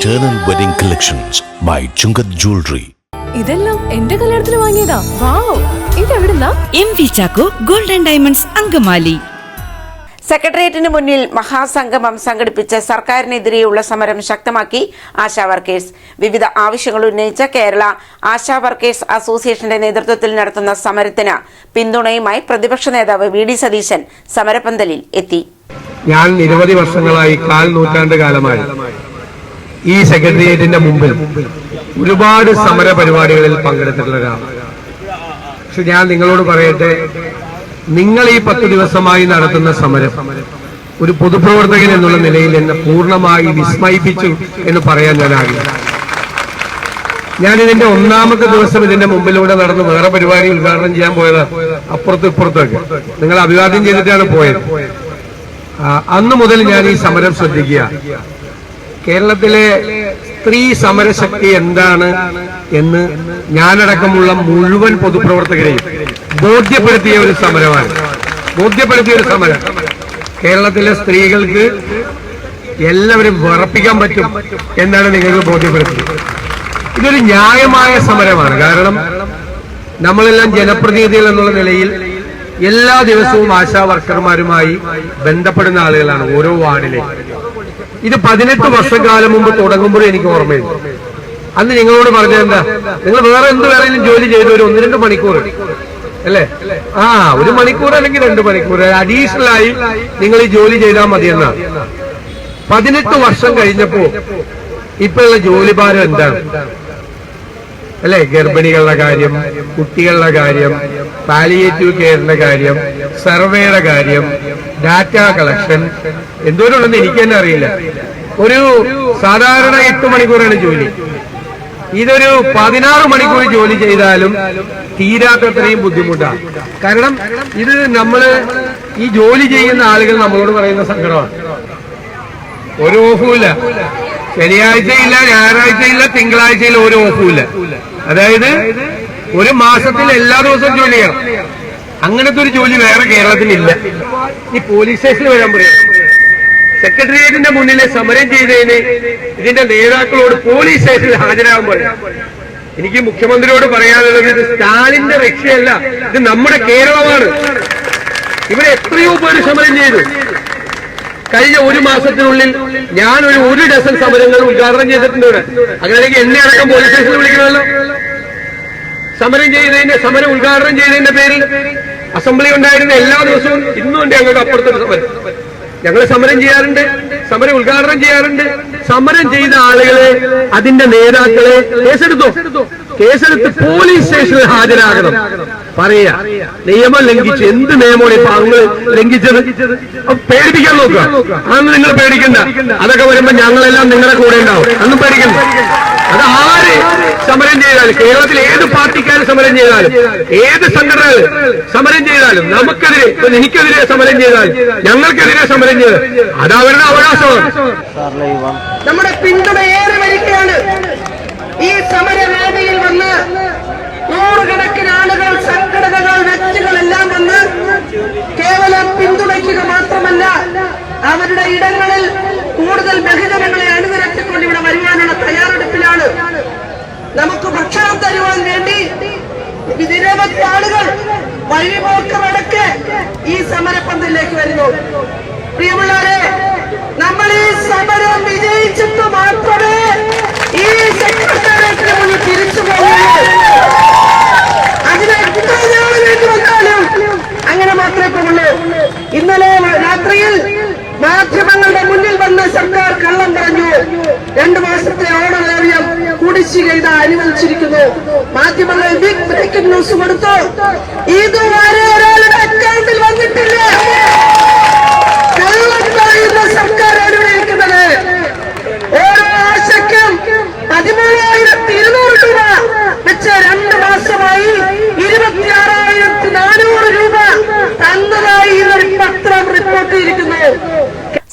Eternal Wedding Collections by Chungath Jewelry. ഇതെല്ലാം എന്റെ കല്യാണത്തിന് വാങ്ങിയതാ. Wow ഇതെവിടുന്നാ? M V Chacko golden diamonds Angamaly. സെക്രട്ടേറിയറ്റിന് മുന്നിൽ മഹാസംഗമം സംഘടിപ്പിച്ച സർക്കാരിനെതിരെയുള്ള സമരം ശക്തമാക്കി ആശാ വർക്കേഴ്സ്. വിവിധ ആവശ്യങ്ങൾ ഉന്നയിച്ച കേരള ആശാ വർക്കേഴ്സ് അസോസിയേഷന്റെ നേതൃത്വത്തിൽ നടത്തുന്ന സമരത്തിന് പിന്തുണയുമായി പ്രതിപക്ഷ നേതാവ് വി ഡി സതീശൻ സമരപന്തലിൽ എത്തി. ഞാൻ നിരവധി വർഷങ്ങളായി കാൽ നൂറ്റാണ്ട് കാലമായി ഈ സെക്രട്ടേറിയറ്റിന്റെ മുമ്പിൽ ഒരുപാട് സമര പരിപാടികളിൽ പങ്കെടുത്തിട്ടുള്ള പക്ഷെ ഞാൻ നിങ്ങളോട് പറയട്ടെ നിങ്ങൾ ഈ പത്ത് ദിവസമായി നടത്തുന്ന സമരം ഒരു പൊതുപ്രവർത്തകൻ എന്നുള്ള നിലയിൽ എന്നെ പൂർണമായി വിസ്മയിപ്പിച്ചു എന്ന് പറയാൻ ഞാൻ ആഗ്രഹിക്കുന്നു. ഞാൻ ഇതിന്റെ ഒന്നാമത്തെ ദിവസം ഇതിന്റെ മുമ്പിലൂടെ നടന്ന് വേറെ പരിപാടി ഉദ്ഘാടനം ചെയ്യാൻ പോയത് അപ്പുറത്തും ഇപ്പുറത്തൊക്കെ നിങ്ങൾ അഭിവാദ്യം ചെയ്തിട്ടാണ് പോയത്. അന്ന് മുതൽ ഞാൻ ഈ സമരം ശ്രദ്ധിക്കുക. കേരളത്തിലെ സ്ത്രീ സമരശക്തി എന്താണ് എന്ന് ഞാനടക്കമുള്ള മുഴുവൻ പൊതുപ്രവർത്തകരെയും ബോധ്യപ്പെടുത്തിയ ഒരു സമരമാണ്. ബോധ്യപ്പെടുത്തിയ ഒരു സമരം. കേരളത്തിലെ സ്ത്രീകൾക്ക് എല്ലാവരും വിറപ്പിക്കാൻ പറ്റും എന്നാണ് നിങ്ങൾക്ക് ബോധ്യപ്പെടുത്തിയത്. ഇതൊരു ന്യായമായ സമരമാണ്. കാരണം നമ്മളെല്ലാം ജനപ്രതിനിധികൾ എന്നുള്ള നിലയിൽ എല്ലാ ദിവസവും ആശാ വർക്കർമാരുമായി ബന്ധപ്പെടുന്ന ആളുകളാണ് ഓരോ വാർഡിലെ ഇത് പതിനെട്ട് വർഷക്കാലം മുമ്പ് തുടങ്ങുമ്പോഴും എനിക്ക് ഓർമ്മയുണ്ട് അന്ന് നിങ്ങളോട് പറഞ്ഞതെന്താ നിങ്ങൾ വേറെ എന്ത് വേണമെങ്കിലും ജോലി ചെയ്ത് ഒരു ഒന്ന് രണ്ട് മണിക്കൂർ. അല്ലേ? ആ ഒരു മണിക്കൂർ അല്ലെങ്കിൽ രണ്ട് മണിക്കൂർ. അഡീഷണൽ ആയി നിങ്ങൾ ഈ ജോലി ചെയ്താൽ മതിയെന്നാണ് പതിനെട്ട് വർഷം കഴിഞ്ഞപ്പോ ഇപ്പോഴുള്ള ജോലിഭാരം എന്താണ്? അല്ലെ? ഗർഭിണികളുടെ കാര്യം കുട്ടികളുടെ കാര്യം പാലിയേറ്റീവ് കെയറിന്റെ കാര്യം സർവേയുടെ കാര്യം ഡാറ്റ കളക്ഷൻ എന്തോരമുണ്ടെന്ന് എനിക്ക് തന്നെ അറിയില്ല. ഒരു സാധാരണ എട്ട് മണിക്കൂറാണ് ജോലി. ഇതൊരു പതിനാറ് മണിക്കൂർ ജോലി ചെയ്താലും തീരാത്തത്രയും ബുദ്ധിമുട്ടാണ് കാരണം ഇത് നമ്മൾ ഈ ജോലി ചെയ്യുന്ന ആളുകൾ നമ്മളോട് പറയുന്ന സങ്കടമാണ്. ഒരു ഓഫുമില്ല ശനിയാഴ്ചയില്ല ഞായറാഴ്ചയില്ല തിങ്കളാഴ്ചയിൽ ഒരു ഓഫുമില്ല. അതായത് ഒരു മാസത്തിൽ എല്ലാ ദിവസവും ജോലി ചെയ്യണം. അങ്ങനത്തെ ഒരു ജോലി വേറെ കേരളത്തിൽ ഇല്ല ഈ പോലീസ് സ്റ്റേഷനിൽ വരാൻ പറയാം. സെക്രട്ടേറിയറ്റിന്റെ മുന്നിൽ സമരം ചെയ്തതിന് ഇതിന്റെ നേതാക്കളോട് പോലീസ് സ്റ്റേഷനിൽ ഹാജരാകാൻ പറയാം. എനിക്ക് മുഖ്യമന്ത്രിയോട് പറയാനുള്ളത് ഇത് സ്റ്റാലിന്റെ രക്ഷയല്ല ഇത് നമ്മുടെ കേരളമാണ്. ഇവിടെ എത്രയോ പേര് സമരം ചെയ്തു. കഴിഞ്ഞ ഒരു മാസത്തിനുള്ളിൽ ഞാൻ ഒരു ഒരു ഡസൻ സമരങ്ങൾ ഉദ്ഘാടനം ചെയ്തിട്ടുണ്ട് ഇവിടെ. അങ്ങനെയാണെങ്കിൽ എന്നെ അടക്കം പോലീസ് സ്റ്റേഷനിൽ വിളിക്കണമല്ലോ. സമരം ചെയ്തതിന്റെ സമരം ഉദ്ഘാടനം ചെയ്തതിന്റെ പേരിൽ അസംബ്ലി ഉണ്ടായിരുന്ന എല്ലാ ദിവസവും ഇന്നും ഉണ്ട് ഞങ്ങളുടെ അപ്പുറത്തൊരു സമരം. ഞങ്ങൾ സമരം ചെയ്യാറുണ്ട് സമരം ഉദ്ഘാടനം ചെയ്യാറുണ്ട്. സമരം ചെയ്ത ആളുകളെ അതിന്റെ നേതാക്കളെ കേസെടുത്തോ? കേസെടുത്ത് പോലീസ് സ്റ്റേഷനിൽ ഹാജരാകണം. പറയാ നിയമം ലംഘിച്ചു എന്ത് നിയമമാണ് ഇപ്പൊ അങ്ങ് ലംഘിച്ചത്? പേടിപ്പിക്കാൻ നോക്കുക. അന്ന് നിങ്ങൾ പേടിക്കണ്ട. അതൊക്കെ വരുമ്പോ ഞങ്ങളെല്ലാം നിങ്ങളുടെ കൂടെ ഉണ്ടാവും. അന്നും പേടിക്കണ്ട. അത് ആര് സമരം ചെയ്താലും കേരളത്തിൽ ഏത് പാർട്ടിക്കാർ സമരം ചെയ്താലും ഏത് സംഘടനകൾ സമരം ചെയ്താലും നമുക്കെതിരെ എനിക്കെതിരെ സമരം ചെയ്താലും ഞങ്ങൾക്കെതിരെ സമരം ചെയ്താൽ അത് അവരുടെ അവകാശമാണ്. നമ്മുടെ പിന്തുണ ഏറെ വരികയാണ് ഈ സമരവേദിയിൽ വന്ന് നൂറുകണക്കിന് ആളുകൾ സംഘടനകൾ വ്യക്തികളെല്ലാം വന്ന് കേവലം പിന്തുണയ്ക്കുക മാത്രമല്ല അവരുടെ ഇടങ്ങളിൽ കൂടുതൽ ബഹുജനങ്ങളെ അണിനിരത്തിക്കൊണ്ട് ഇവിടെ വരുവാനുള്ള തയ്യാറെടുപ്പിലാണ്. നമുക്ക് ഭക്ഷണം തരുവാൻ വേണ്ടി നിരവധി ആളുകൾ വഴിപോക്കമടക്കെ ഈ സമരപ്പന്തലിലേക്ക് വരുന്നു. പ്രിയമുള്ളവരെ നമ്മൾ ഈ സമരം വിജയിച്ചിട്ട് മാത്രമേ ഈ സെക്രട്ടേറിയറ്റിന് മുന്നിൽ തിരിച്ചു പോകുന്നത് അതിന്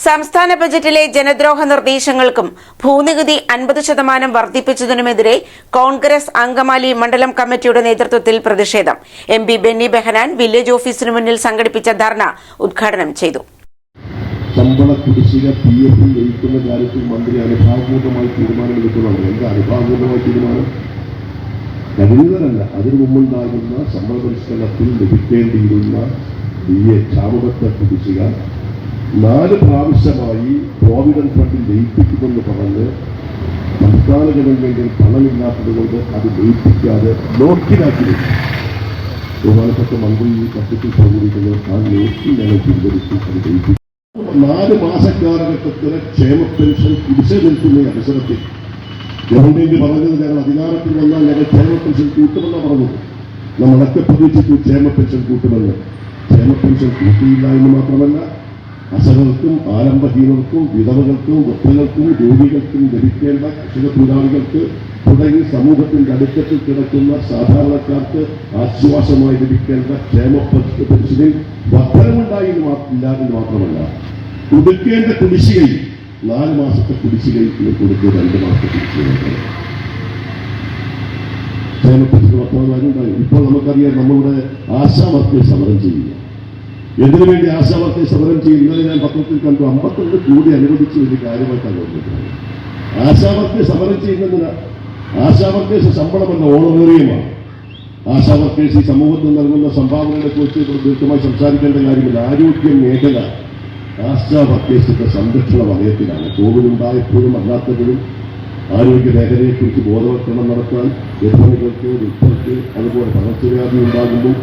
സംസ്ഥാന ബജറ്റിലെ ജനദ്രോഹ നിർദ്ദേശങ്ങൾക്കും ഭൂനികുതി അൻപത് ശതമാനം വർദ്ധിപ്പിച്ചതിനുമെതിരെ കോൺഗ്രസ് അങ്കമാലി മണ്ഡലം കമ്മിറ്റിയുടെ നേതൃത്വത്തിൽ പ്രതിഷേധം. M P Benny Behanan village ഓഫീസിനു മുന്നിൽ സംഘടിപ്പിച്ച ധർണ ഉദ്ഘാടനം ചെയ്തു. ശമ്പള കുടിശ്ശിക പി എഫ് ലയിക്കുന്ന കാര്യത്തിൽ മന്ത്രി അനുഭാവപൂർവമായി തീരുമാനമെടുക്കുന്നതാണ് എന്താ അനുഭാവപൂർവമായ തീരുമാനം? കരുതലല്ല അതിനു മുമ്പുണ്ടാകുന്ന ശമ്പള പരിഷ്കരണത്തിൽ ലഭിക്കേണ്ടിയിരുന്ന ഡി എ ക്ഷാമബത്ത കുടിശ്ശിക നാല് പ്രാവശ്യമായി പ്രോവിഡന്റ് ഫണ്ടിൽ ലയിപ്പിക്കുമെന്ന് പറഞ്ഞ് സംസ്ഥാന ഗവൺമെന്റിൽ പണമില്ലാത്തത് കൊണ്ട് അത് ലയിപ്പിക്കാതെ നോക്കിലാക്കി ബഹുമാനപ്പെട്ട മന്ത്രി ഈ കത്തിത്തിൽ ആ ലോക്കി ഞങ്ങൾ പിൻവലിച്ചു അത് ലയിപ്പിച്ചു. നാല് മാസക്കാലഘട്ടത്തിന് ക്ഷേമ പെൻഷൻ നിൽക്കുന്ന അവസരത്തിൽ. ഗവൺമെന്റ് പറഞ്ഞത് ഞങ്ങൾ അധികാരത്തിൽ വന്നാൽ ഞങ്ങൾ ക്ഷേമ പെൻഷൻ കൂട്ടുമെന്നാണ് പറഞ്ഞത്. നമ്മളൊക്കെ പ്രതീക്ഷിച്ചു ക്ഷേമ പെൻഷൻ കൂട്ടുമെന്ന്. ക്ഷേമ പെൻഷൻ കൂട്ടിയില്ല എന്ന് മാത്രമല്ല അസഹർക്കും ആലംബഹീനർക്കും വിധവകൾക്കും വൃദ്ധകൾക്കും രോഗികൾക്കും ലഭിക്കേണ്ട കർഷക തൊഴിലാളികൾക്ക് തുടങ്ങി സമൂഹത്തിന്റെ അടുക്കത്തിൽ കിടക്കുന്ന സാധാരണക്കാർക്ക് ആശ്വാസമായി ലഭിക്കേണ്ട ക്ഷേമ പെൻഷനിൽ വർധനമുണ്ടായി ഇല്ല എന്ന് മാത്രമല്ല. കൊടുക്കേണ്ട കുടിശ്ശികയിൽ നാല് മാസത്തെ കുടിശ്ശികയിൽ കൊടുക്കുക രണ്ട് മാസത്തെ കുടിശ്ശിക പരിസ്ഥിതി വർത്തമാനം ഇപ്പോൾ നമുക്കറിയാം നമ്മളുടെ ആശാ വർക്കേഴ്സ് സമരം ചെയ്യുക. എന്തിനു വേണ്ടി ആശാ സമരം ചെയ്യും ഇന്നലെ ഞാൻ പത്രത്തിൽ കണ്ടു. അമ്പത്തൊന്ന് കൂടി അനുവദിച്ചു വലിയ കാര്യമായിട്ടാണ് ഗവൺമെന്റ് ആശാവർത്തി സമരം ചെയ്യുന്നതിന് ആശാ ശമ്പളം എന്ന ഓണമേറിയമാണ് ആശാ വർക്കേഴ്സ് ഈ സമൂഹത്തിൽ നൽകുന്ന സംഭാവനകളെ കുറിച്ച് ദീർഘമായി സംസാരിക്കേണ്ട കാര്യമില്ല. ആരോഗ്യ മേഖല ആശാ വർക്കേഴ്സിന്റെ സംരക്ഷണ വലയത്തിലാണ്. കോവിഡ് ഉണ്ടായപ്പോഴും അല്ലാത്തപ്പോഴും ആരോഗ്യ മേഖലയെക്കുറിച്ച് ബോധവൽക്കരണം നടത്താൻ ഗർഭിണികൾക്ക് വൃദ്ധർക്ക് അതുപോലെ പകർച്ചവ്യാധി ഉണ്ടാകുമ്പോൾ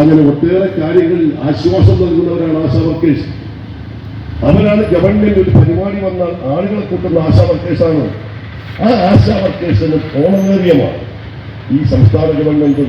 അങ്ങനെ ഒട്ടേറെ കാര്യങ്ങളിൽ ആശ്വാസം നൽകുന്നവരാണ് ആശാ വർക്കേഴ്സ്. അവരാണ് ഗവൺമെന്റ് ഒരു പരിപാടി വന്നാൽ ആളുകളെ കൂട്ടുന്ന ആശാ വർക്കേഴ്സാണ്. ആ ആശാ വർക്കേഴ്സിന് ഓണമേറിയമാണ് ഈ സംസ്ഥാന government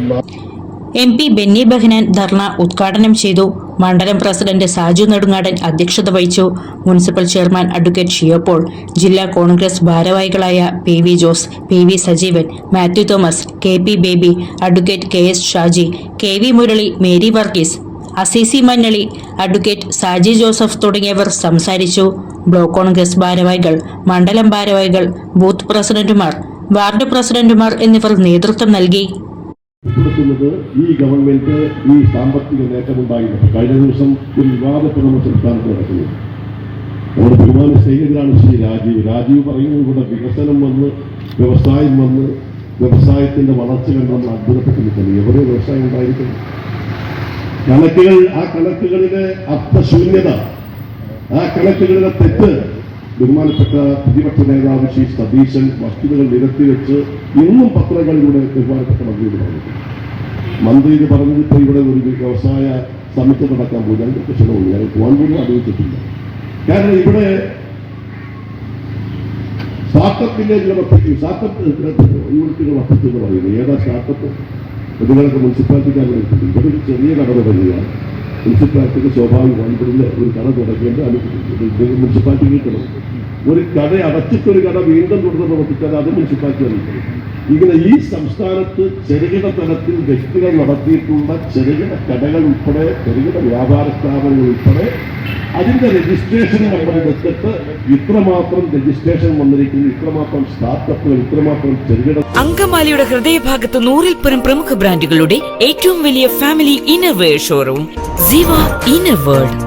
M P Benny Behanan dharna ഉദ്ഘാടനം ചെയ്തു. മണ്ഡലം പ്രസിഡന്റ് സാജു നെടുങ്ങാടൻ അധ്യക്ഷത വഹിച്ചു. മുനിസിപ്പൽ ചെയർമാൻ അഡ്വക്കേറ്റ് ഷിയോപോൾ ജില്ലാ കോൺഗ്രസ് ഭാരവാഹികളായ P V Jose P V Sajeevan Mathew Thomas K P Baby advocate K S Shaji K V Murali Mary Varghese Assisi Mannali advocate Saji Joseph തുടങ്ങിയവർ സംസാരിച്ചു. Block Congress ഭാരവാഹികൾ മണ്ഡലം ഭാരവാഹികൾ ബൂത്ത് പ്രസിഡന്റുമാർ വാർഡ് പ്രസിഡന്റുമാർ എന്നിവർ നേതൃത്വം നൽകി. ഉൾപ്പെടുത്തുന്നത് ഈ ഗവൺമെന്റ് ഈ സാമ്പത്തിക നേട്ടമുണ്ടായിരുന്നു. കഴിഞ്ഞ ദിവസം ഒരു വിവാദത്തിൽ നമ്മുടെ സംസ്ഥാനത്ത് നടക്കുന്നു. നമ്മുടെ ബഹുമാന സൈനികരാണ് ശ്രീ രാജീവ്. രാജീവ് പറയുന്നത് ഇവിടെ വികസനം വന്ന് വ്യവസായം വന്ന് വ്യവസായത്തിന്റെ വളർച്ച കണ്ട് നമ്മൾ അത്ഭുതപ്പെട്ട് എവിടെ വ്യവസായം ഉണ്ടായിരിക്കും കണക്കുകൾ ആ കണക്കുകളിലെ അർത്ഥശൂന്യത ആ കണക്കുകളിലെ തെറ്റ് ബഹുമാനപ്പെട്ട പ്രതിപക്ഷ നേതാവ് ശ്രീ സതീശൻ വസ്തുതകൾ നിരത്തി വെച്ച് ഇന്നും പത്രങ്ങളിലൂടെ ബഹുമാനപ്പെട്ട മന്ത്രിയോട് പറഞ്ഞിട്ടുണ്ട് മന്ത്രി ഇത് പറഞ്ഞത് ഇപ്പോൾ ഇവിടെ ഒരു വ്യവസായ സമിതി നടക്കാൻ പോകും ഞങ്ങൾക്ക് ഞാൻ ഞങ്ങൾ പോകാൻ പോലും അറിയിച്ചിട്ടില്ല. കാരണം ഇവിടെ സ്റ്റാർട്ടപ്പ് ചില പദ്ധതി സ്റ്റാർട്ടപ്പ് യൂണിറ്റുകൾ വർദ്ധിച്ചു എന്ന് പറയുന്നത് ഏതാ സ്റ്റാർട്ടപ്പ്? നിങ്ങളൊക്കെ മുനിസിപ്പാലിറ്റിക്കാർ ഇവിടെ ഒരു ചെറിയ കട ಮುನ್ಸಿಪಾಲ್ಟಿಗೆ ಸ್ವಾಭಾವಿಕ ಅನುಕೂಲ ಒಂದು ಕಣ ಕೊಡಬೇಕು ಅಂತ ಅನುಕೂಲ ಮುನ್ಸಿಪಾಲ್ಟಿಗೆ ಕೊಡಬೇಕು ഒരു കട അടച്ചിട്ട് ഒരു കട വീണ്ടും തുടർന്ന് പ്രവർത്തിച്ചാൽ അത് മുനിസിപ്പാലിറ്റി അറിയിക്കും ഇങ്ങനെ ഈ സംസ്ഥാനത്ത് ചെറുകിട തലത്തിൽ വ്യക്തികൾ നടത്തിയിട്ടുള്ള ചെറുകിട കടകൾ ഉൾപ്പെടെ ചെറുകിട വ്യാപാര സ്ഥാപനങ്ങൾ ഉൾപ്പെടെ അതിന്റെ രജിസ്ട്രേഷൻ നമ്മൾ വെച്ചിട്ട് ഇത്രമാത്രം രജിസ്ട്രേഷൻ വന്നിരിക്കുന്നു. ഇത്രമാത്രം സ്റ്റാർട്ടപ്പുകൾ ഇത്രമാത്രം ചെറുകിട അങ്കമാലിയുടെ ഹൃദയഭാഗത്ത് നൂറിൽ പരം പ്രമുഖ ബ്രാൻഡുകളുടെ ഏറ്റവും വലിയ family innerwear showroom Siva inner world